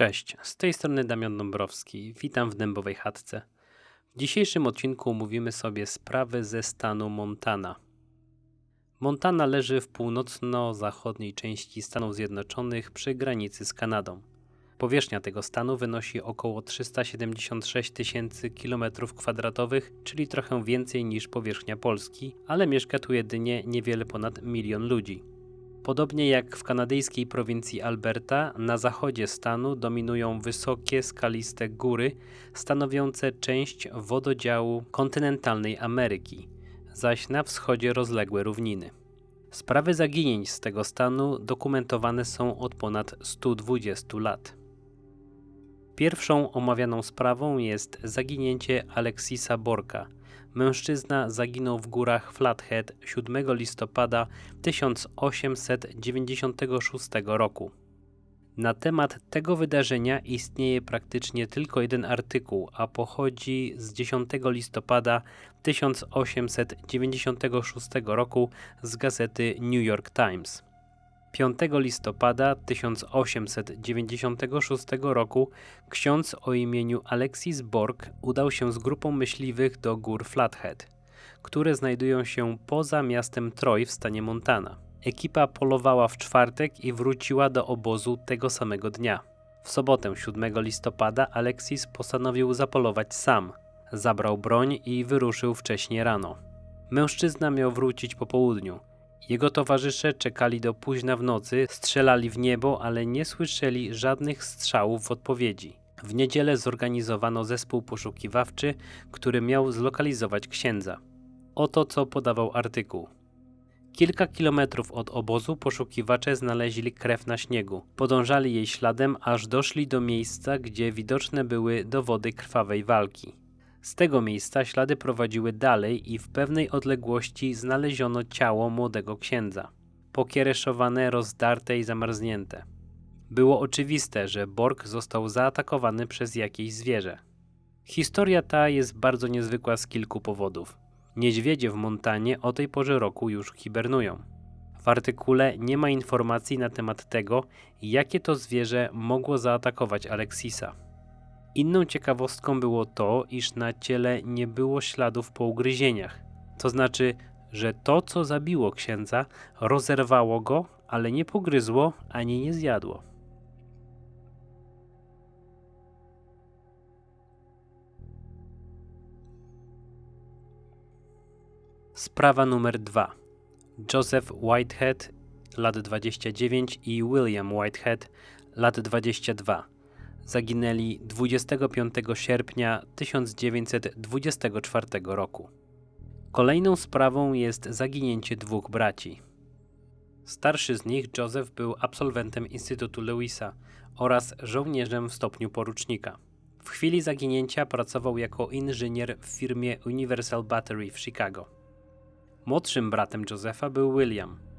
Cześć, z tej strony Damian Dąbrowski. Witam w Dębowej Chatce. W dzisiejszym odcinku omówimy sobie sprawy ze stanu Montana. Montana leży w północno-zachodniej części Stanów Zjednoczonych przy granicy z Kanadą. Powierzchnia tego stanu wynosi około 376 tysięcy km2, czyli trochę więcej niż powierzchnia Polski, ale mieszka tu jedynie niewiele ponad milion ludzi. Podobnie jak w kanadyjskiej prowincji Alberta, na zachodzie stanu dominują wysokie, skaliste góry stanowiące część wododziału kontynentalnej Ameryki, zaś na wschodzie rozległe równiny. Sprawy zaginięć z tego stanu dokumentowane są od ponad 120 lat. Pierwszą omawianą sprawą jest zaginięcie Alexisa Borka – Mężczyzna zaginął w górach Flathead 7 listopada 1896 roku. Na temat tego wydarzenia istnieje praktycznie tylko jeden artykuł, a pochodzi z 10 listopada 1896 roku z gazety New York Times. 5 listopada 1896 roku ksiądz o imieniu Alexis Borg udał się z grupą myśliwych do gór Flathead, które znajdują się poza miastem Troy w stanie Montana. Ekipa polowała w czwartek i wróciła do obozu tego samego dnia. W sobotę 7 listopada Alexis postanowił zapolować sam. Zabrał broń i wyruszył wcześnie rano. Mężczyzna miał wrócić po południu. Jego towarzysze czekali do późna w nocy, strzelali w niebo, ale nie słyszeli żadnych strzałów w odpowiedzi. W niedzielę zorganizowano zespół poszukiwawczy, który miał zlokalizować księdza. Oto co podawał artykuł. Kilka kilometrów od obozu poszukiwacze znaleźli krew na śniegu. Podążali jej śladem, aż doszli do miejsca, gdzie widoczne były dowody krwawej walki. Z tego miejsca ślady prowadziły dalej i w pewnej odległości znaleziono ciało młodego księdza. Pokiereszowane, rozdarte i zamarznięte. Było oczywiste, że Borg został zaatakowany przez jakieś zwierzę. Historia ta jest bardzo niezwykła z kilku powodów. Niedźwiedzie w Montanie o tej porze roku już hibernują. W artykule nie ma informacji na temat tego, jakie to zwierzę mogło zaatakować Alexisa. Inną ciekawostką było to, iż na ciele nie było śladów po ugryzieniach. To znaczy, że to, co zabiło księdza, rozerwało go, ale nie pogryzło ani nie zjadło. Sprawa numer 2. Joseph Whitehead, lat 29 i William Whitehead, lat 22 zaginęli 25 sierpnia 1924 roku. Kolejną sprawą jest zaginięcie dwóch braci. Starszy z nich, Joseph, był absolwentem Instytutu Lewisa oraz żołnierzem w stopniu porucznika. W chwili zaginięcia pracował jako inżynier w firmie Universal Battery w Chicago. Młodszym bratem Josepha był William –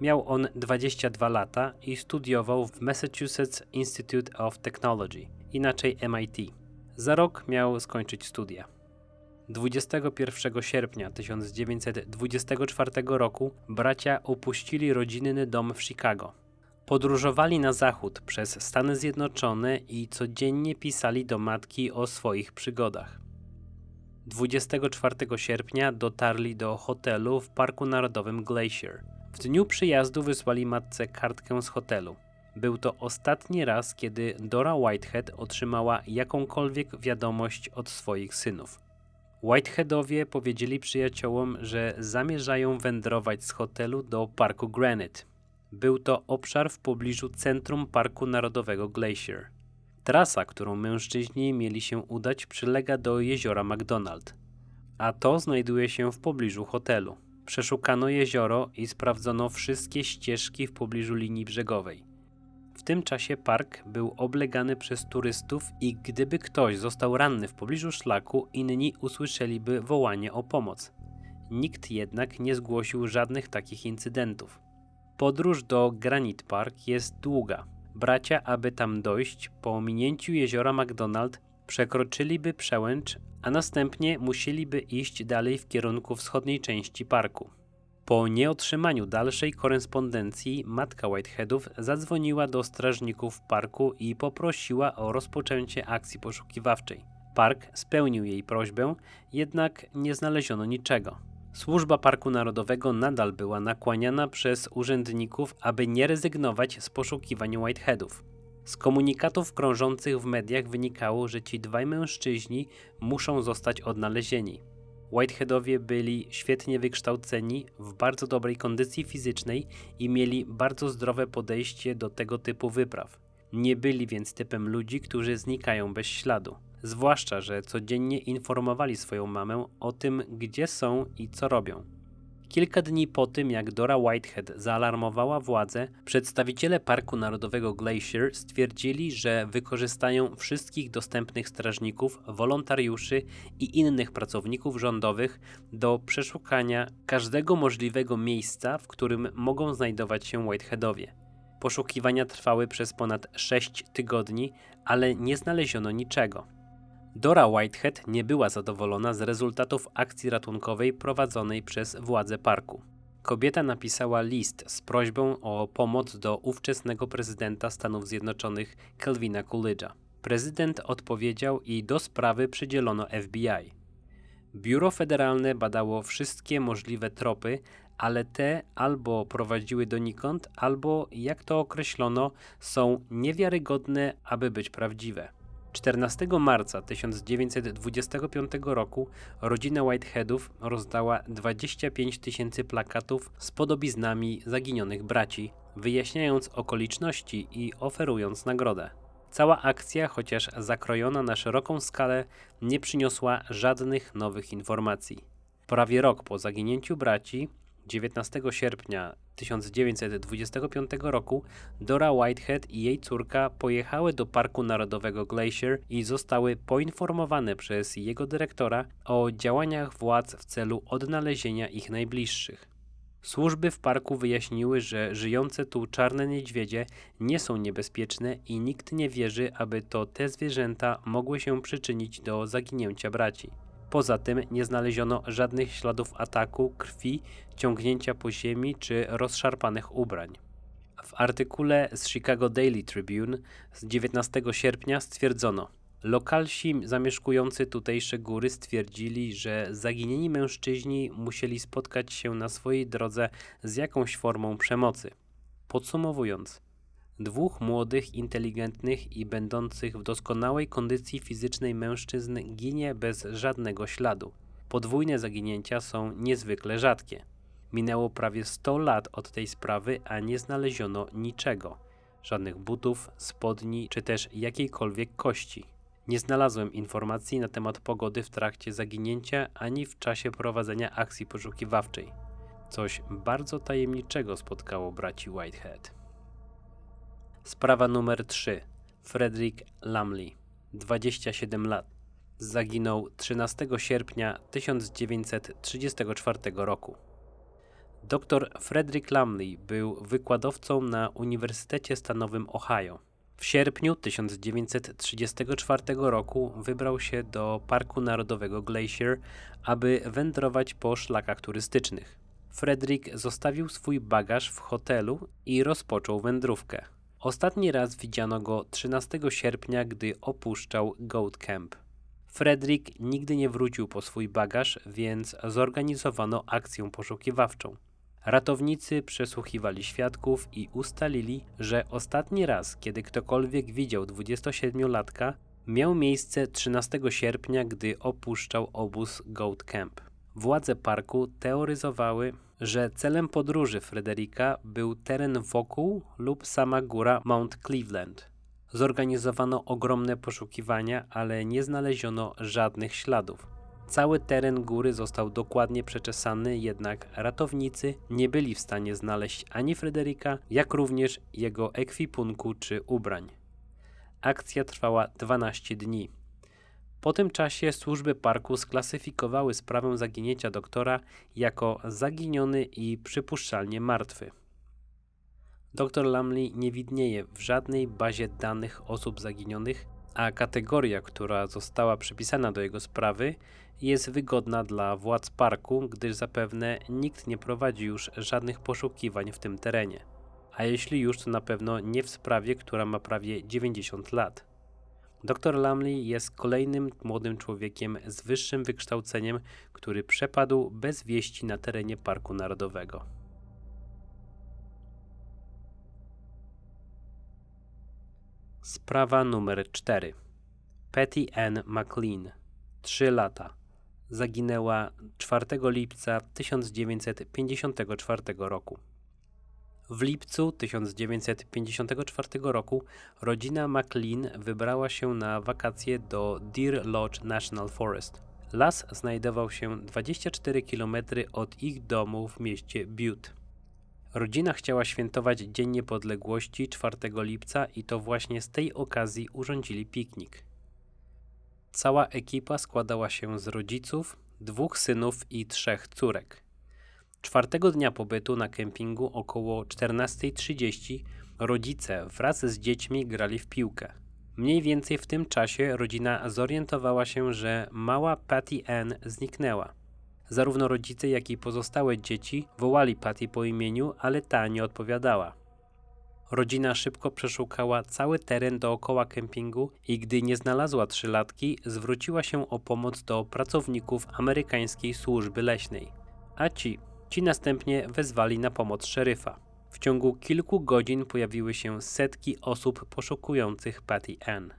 Miał on 22 lata i studiował w Massachusetts Institute of Technology, inaczej MIT. Za rok miał skończyć studia. 21 sierpnia 1924 roku bracia opuścili rodzinny dom w Chicago. Podróżowali na zachód przez Stany Zjednoczone i codziennie pisali do matki o swoich przygodach. 24 sierpnia dotarli do hotelu w Parku Narodowym Glacier – w dniu przyjazdu wysłali matce kartkę z hotelu. Był to ostatni raz, kiedy Dora Whitehead otrzymała jakąkolwiek wiadomość od swoich synów. Whiteheadowie powiedzieli przyjaciołom, że zamierzają wędrować z hotelu do parku Granite. Był to obszar w pobliżu centrum Parku Narodowego Glacier. Trasa, którą mężczyźni mieli się udać, przylega do jeziora McDonald, a to znajduje się w pobliżu hotelu. Przeszukano jezioro i sprawdzono wszystkie ścieżki w pobliżu linii brzegowej. W tym czasie park był oblegany przez turystów i gdyby ktoś został ranny w pobliżu szlaku, inni usłyszeliby wołanie o pomoc. Nikt jednak nie zgłosił żadnych takich incydentów. Podróż do Granite Park jest długa. Bracia, aby tam dojść, po ominięciu jeziora McDonald, przekroczyliby przełęcz a następnie musieliby iść dalej w kierunku wschodniej części parku. Po nieotrzymaniu dalszej korespondencji matka Whiteheadów zadzwoniła do strażników parku i poprosiła o rozpoczęcie akcji poszukiwawczej. Park spełnił jej prośbę, jednak nie znaleziono niczego. Służba Parku Narodowego nadal była nakłaniana przez urzędników, aby nie rezygnować z poszukiwań Whiteheadów. Z komunikatów krążących w mediach wynikało, że ci dwaj mężczyźni muszą zostać odnalezieni. Whiteheadowie byli świetnie wykształceni, w bardzo dobrej kondycji fizycznej i mieli bardzo zdrowe podejście do tego typu wypraw. Nie byli więc typem ludzi, którzy znikają bez śladu. Zwłaszcza, że codziennie informowali swoją mamę o tym, gdzie są i co robią. Kilka dni po tym, jak Dora Whitehead zaalarmowała władze, przedstawiciele Parku Narodowego Glacier stwierdzili, że wykorzystają wszystkich dostępnych strażników, wolontariuszy i innych pracowników rządowych do przeszukania każdego możliwego miejsca, w którym mogą znajdować się Whiteheadowie. Poszukiwania trwały przez ponad 6 tygodni, ale nie znaleziono niczego. Dora Whitehead nie była zadowolona z rezultatów akcji ratunkowej prowadzonej przez władze parku. Kobieta napisała list z prośbą o pomoc do ówczesnego prezydenta Stanów Zjednoczonych Kelvina Coolidge'a. Prezydent odpowiedział i do sprawy przydzielono FBI. Biuro Federalne badało wszystkie możliwe tropy, ale te albo prowadziły donikąd, albo, jak to określono, są niewiarygodne, aby być prawdziwe. 14 marca 1925 roku rodzina Whiteheadów rozdała 25 tysięcy plakatów z podobiznami zaginionych braci, wyjaśniając okoliczności i oferując nagrodę. Cała akcja, chociaż zakrojona na szeroką skalę, nie przyniosła żadnych nowych informacji. Prawie rok po zaginięciu braci, 19 sierpnia 1925 roku Dora Whitehead i jej córka pojechały do Parku Narodowego Glacier i zostały poinformowane przez jego dyrektora o działaniach władz w celu odnalezienia ich najbliższych. Służby w parku wyjaśniły, że żyjące tu czarne niedźwiedzie nie są niebezpieczne i nikt nie wierzy, aby to te zwierzęta mogły się przyczynić do zaginięcia braci. Poza tym nie znaleziono żadnych śladów ataku, krwi, ciągnięcia po ziemi czy rozszarpanych ubrań. W artykule z Chicago Daily Tribune z 19 sierpnia stwierdzono, Lokalsi zamieszkujący tutejsze góry stwierdzili, że zaginieni mężczyźni musieli spotkać się na swojej drodze z jakąś formą przemocy. Podsumowując, Dwóch młodych, inteligentnych i będących w doskonałej kondycji fizycznej mężczyzn ginie bez żadnego śladu. Podwójne zaginięcia są niezwykle rzadkie. Minęło prawie 100 lat od tej sprawy, a nie znaleziono niczego żadnych butów, spodni czy też jakiejkolwiek kości. Nie znalazłem informacji na temat pogody w trakcie zaginięcia ani w czasie prowadzenia akcji poszukiwawczej. Coś bardzo tajemniczego spotkało braci Whitehead. Sprawa numer 3. Frederick Lamley, 27 lat. Zaginął 13 sierpnia 1934 roku. Dr Frederick Lamley był wykładowcą na Uniwersytecie Stanowym Ohio. W sierpniu 1934 roku wybrał się do Parku Narodowego Glacier, aby wędrować po szlakach turystycznych. Frederick zostawił swój bagaż w hotelu i rozpoczął wędrówkę. Ostatni raz widziano go 13 sierpnia, gdy opuszczał Goat Camp. Frederick nigdy nie wrócił po swój bagaż, więc zorganizowano akcję poszukiwawczą. Ratownicy przesłuchiwali świadków i ustalili, że ostatni raz, kiedy ktokolwiek widział 27-latka, miał miejsce 13 sierpnia, gdy opuszczał obóz Goat Camp. Władze parku teoryzowały, że celem podróży Frederika był teren wokół lub sama góra Mount Cleveland. Zorganizowano ogromne poszukiwania, ale nie znaleziono żadnych śladów. Cały teren góry został dokładnie przeczesany, jednak ratownicy nie byli w stanie znaleźć ani Frederika, jak również jego ekwipunku czy ubrań. Akcja trwała 12 dni. Po tym czasie służby parku sklasyfikowały sprawę zaginięcia doktora jako zaginiony i przypuszczalnie martwy. Dr Lamley nie widnieje w żadnej bazie danych osób zaginionych, a kategoria, która została przypisana do jego sprawy, jest wygodna dla władz parku, gdyż zapewne nikt nie prowadzi już żadnych poszukiwań w tym terenie. A jeśli już, to na pewno nie w sprawie, która ma prawie 90 lat. Dr Lamley jest kolejnym młodym człowiekiem z wyższym wykształceniem, który przepadł bez wieści na terenie Parku Narodowego. Sprawa numer 4. Patty Ann McLean, 3 lata. Zaginęła 4 lipca 1954 roku. W lipcu 1954 roku rodzina McLean wybrała się na wakacje do Deer Lodge National Forest. Las znajdował się 24 km od ich domu w mieście Butte. Rodzina chciała świętować Dzień Niepodległości 4 lipca i to właśnie z tej okazji urządzili piknik. Cała ekipa składała się z rodziców, dwóch synów i trzech córek. Czwartego dnia pobytu na kempingu około 14.30 rodzice wraz z dziećmi grali w piłkę. Mniej więcej w tym czasie rodzina zorientowała się, że mała Patty Ann zniknęła. Zarówno rodzice, jak i pozostałe dzieci wołali Patty po imieniu, ale ta nie odpowiadała. Rodzina szybko przeszukała cały teren dookoła kempingu i gdy nie znalazła trzylatki, zwróciła się o pomoc do pracowników amerykańskiej służby leśnej. A ci, ci następnie wezwali na pomoc szeryfa. W ciągu kilku godzin pojawiły się setki osób poszukujących Patty Ann.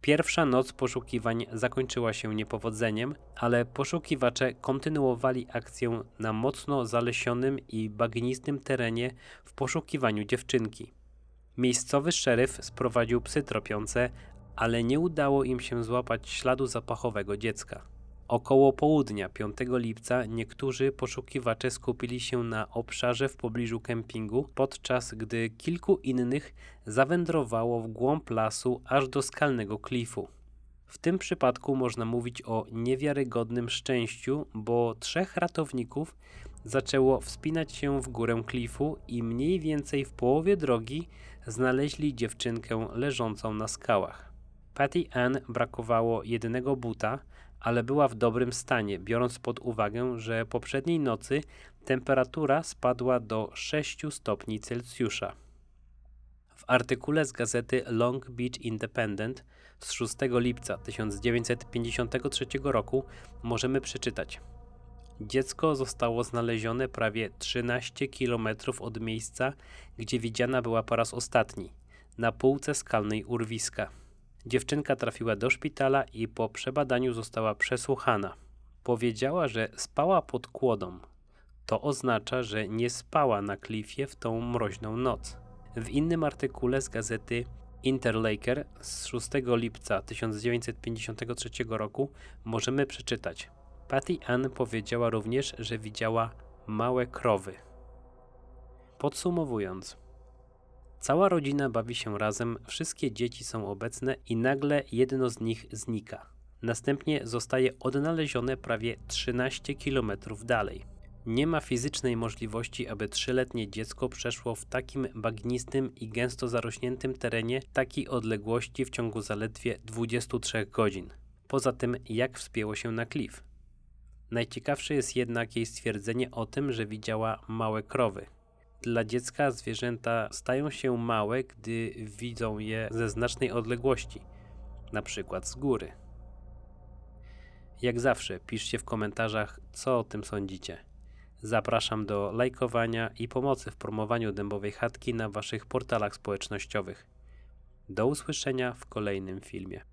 Pierwsza noc poszukiwań zakończyła się niepowodzeniem, ale poszukiwacze kontynuowali akcję na mocno zalesionym i bagnistym terenie w poszukiwaniu dziewczynki. Miejscowy szeryf sprowadził psy tropiące, ale nie udało im się złapać śladu zapachowego dziecka. Około południa 5 lipca niektórzy poszukiwacze skupili się na obszarze w pobliżu kempingu, podczas gdy kilku innych zawędrowało w głąb lasu aż do skalnego klifu. W tym przypadku można mówić o niewiarygodnym szczęściu, bo trzech ratowników zaczęło wspinać się w górę klifu i mniej więcej w połowie drogi znaleźli dziewczynkę leżącą na skałach. Patty Ann brakowało jednego buta, ale była w dobrym stanie, biorąc pod uwagę, że poprzedniej nocy temperatura spadła do 6 stopni Celsjusza. W artykule z gazety Long Beach Independent z 6 lipca 1953 roku możemy przeczytać: Dziecko zostało znalezione prawie 13 km od miejsca, gdzie widziana była po raz ostatni, na półce skalnej urwiska. Dziewczynka trafiła do szpitala i po przebadaniu została przesłuchana. Powiedziała, że spała pod kłodą. To oznacza, że nie spała na klifie w tą mroźną noc. W innym artykule z gazety Interlaker z 6 lipca 1953 roku możemy przeczytać: Patty Ann powiedziała również, że widziała małe krowy. Podsumowując, cała rodzina bawi się razem, wszystkie dzieci są obecne i nagle jedno z nich znika. Następnie zostaje odnalezione prawie 13 km dalej. Nie ma fizycznej możliwości, aby trzyletnie dziecko przeszło w takim bagnistym i gęsto zarośniętym terenie takiej odległości w ciągu zaledwie 23 godzin. Poza tym, jak wspięło się na klif. Najciekawsze jest jednak jej stwierdzenie o tym, że widziała małe krowy. Dla dziecka zwierzęta stają się małe, gdy widzą je ze znacznej odległości, na przykład z góry. Jak zawsze, piszcie w komentarzach, co o tym sądzicie. Zapraszam do lajkowania i pomocy w promowaniu dębowej chatki na waszych portalach społecznościowych. Do usłyszenia w kolejnym filmie.